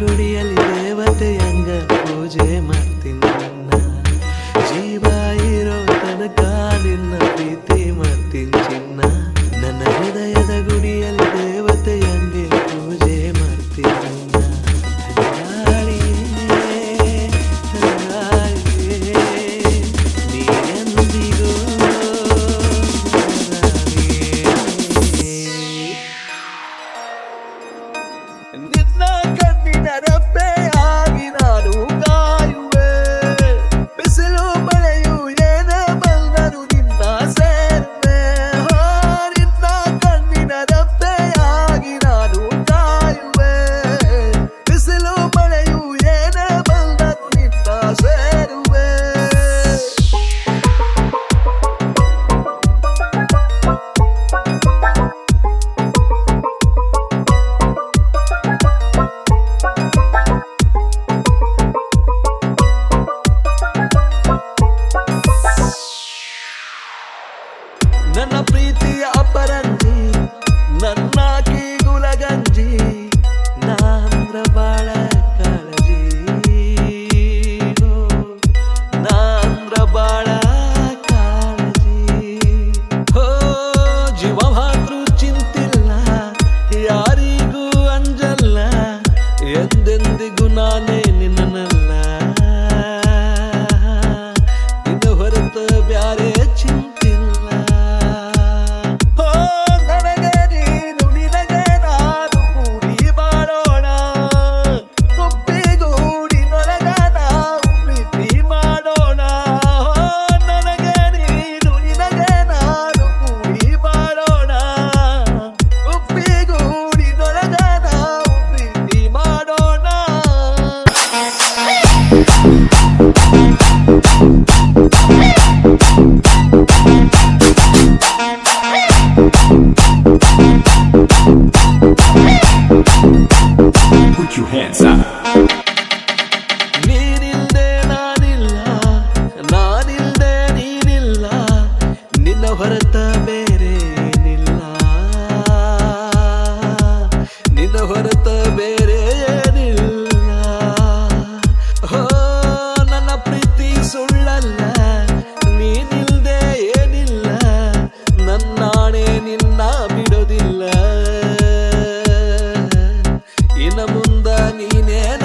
ಗುಡಿಯಲ್ಲಿ ದೇವತೆಯಂಗ ಪೂಜೆ ನನ್ನ ಪ್ರೀತಿಯ ನಿನ್ನ ಬಿಡೋದಿಲ್ಲ. ಇನ್ನು ಮುಂದ ನೀನೇ